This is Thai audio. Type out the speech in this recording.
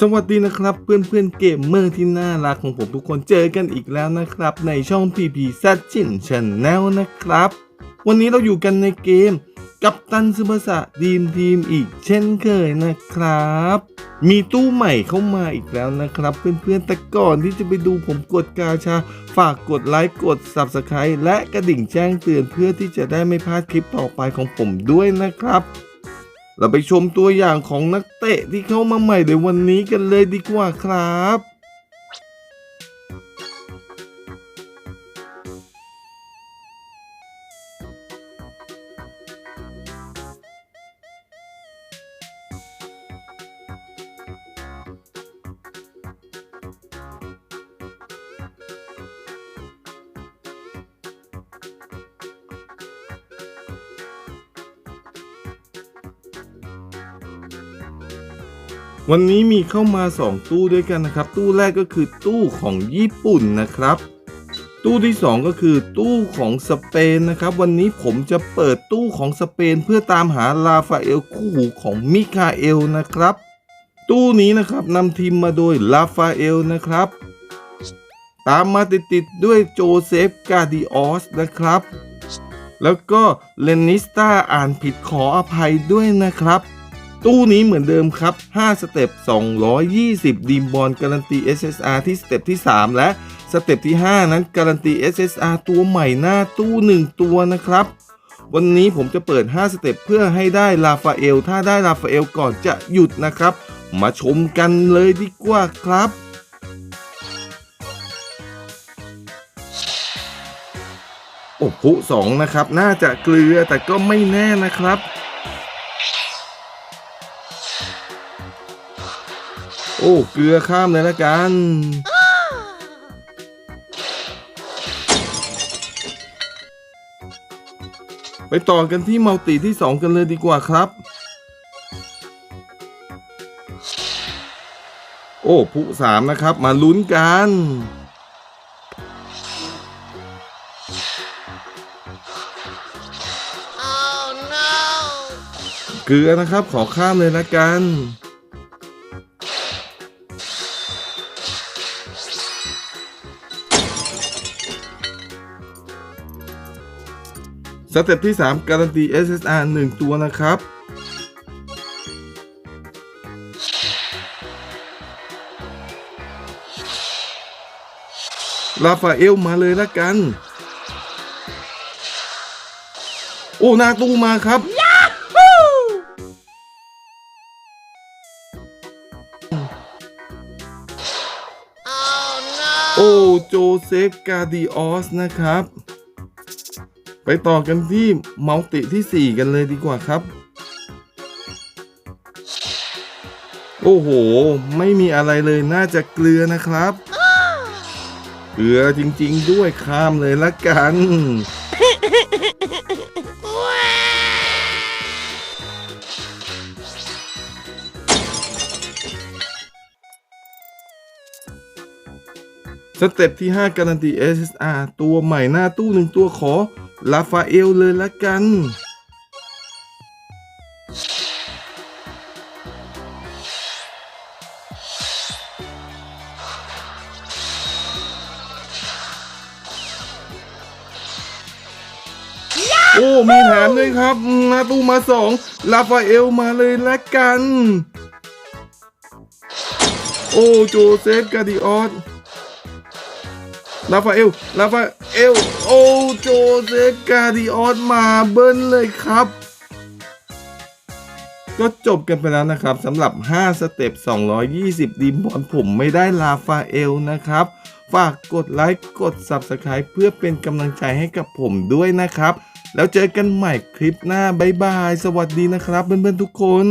สวัสดีนะครับเพื่อนเพื่อนเกมเมอร์ที่น่ารักของผมทุกคนเจอกันอีกแล้วนะครับ ในช่อง PP z จินช n แนลนะครับ วันนี้เราอยู่กันในเกม กับตันซึมาสะดีมทีมอีกเช่นเคยนะครับ มีตู้ใหม่เข้ามาอีกแล้วนะครับ เพื่อนๆแต่ก่อนที่จะไปดูผมกดกาชา ฝากกดไลค์กด Subscribe และกระดิ่งแจ้งเตือนเพื่อที่จะได้ไม่พลาดคลิปต่อไปของผมด้วยนะครับ เราไปชมตัวอย่างของนักเตะที่เข้ามาใหม่ในวันนี้กันเลยดีกว่าครับ วันนี้มีเข้ามา 2 ตู้ด้วยกันนะครับ ตู้แรกก็คือตู้ของญี่ปุ่นนะครับ ตู้ที่ 2 ก็คือตู้ของสเปนนะครับ วันนี้ผมจะเปิดตู้ของสเปน เพื่อตามหาลาฟาเอลคู่หูของมิคาเอลนะครับ ตู้นี้นะครับนำทีมมาโดยลาฟาเอลนะครับ ตามมาติดๆด้วยโจเซฟกาดิออสนะครับ แล้วก็เลนิสตาอ่านผิดขออภัยด้วยนะครับ ตู้นี้เหมือนเดิมครับ 5 สเต็ป 220 ดีมบอลการันตี SSR ที่สเต็ปที่ 3 และสเต็ปที่ 5 นั้นการันตี SSR ตัวใหม่หน้าตู้ 1 ตัวนะครับ วันนี้ผมจะเปิด 5 สเต็ปเพื่อให้ได้ลาฟาเอล ถ้าได้ลาฟาเอลก่อนจะหยุดนะครับ มาชมกันเลยดีกว่าครับโอ้พุสองนะครับ น่าจะเกลือแต่ก็ไม่แน่นะครับ โอ้ เกลือข้ามเลยละกัน ไปต่อกันที่มัลติที่ 2 กันเลยดีกว่าครับ โอ้ผู้สามนะครับ มาลุ้นกัน Oh no! เกลือนะครับขอข้ามเลยละกัน สเต็ปที่ 3 การันตี SSR 1 ตัวนะครับ ลาฟาเอลมาเลยละกัน โอ้หน้าตู้มาครับ Oh no! โอ้ โจเซฟกาดิออสนะครับ ไปต่อกันที่มัลติที่ 4 กันเลยดีกว่าครับ โอ้โห ไม่มีอะไรเลยน่าจะเกลือนะครับ เกลือจริงๆด้วยข้ามเลยละกัน สเต็ปที่ 5 การันตี SSR ตัวใหม่หน้าตู้หนึ่งตัวขอ ลาฟาเอลเลยละกัน โอ้ มีแถมด้วยครับอืมหน้าตู้มาสองลาฟาเอลมาเลยละกัน โอ้ โจเซฟกาดิออส ลาฟาเอลลาฟาเอลโอโจเซกาดิออสมาเบิ้ลเลยครับก็จบกันไปแล้วนะครับสำหรับ 5 สเต็ป 220 ดีมบอลผมไม่ได้ลาฟาเอลนะครับ ฝากกดไลค์กด Subscribe เพื่อเป็นกำลังใจให้กับผมด้วยนะครับ แล้วเจอกันใหม่คลิปหน้า บ๊ายบาย สวัสดีนะครับ เพื่อนๆทุกคน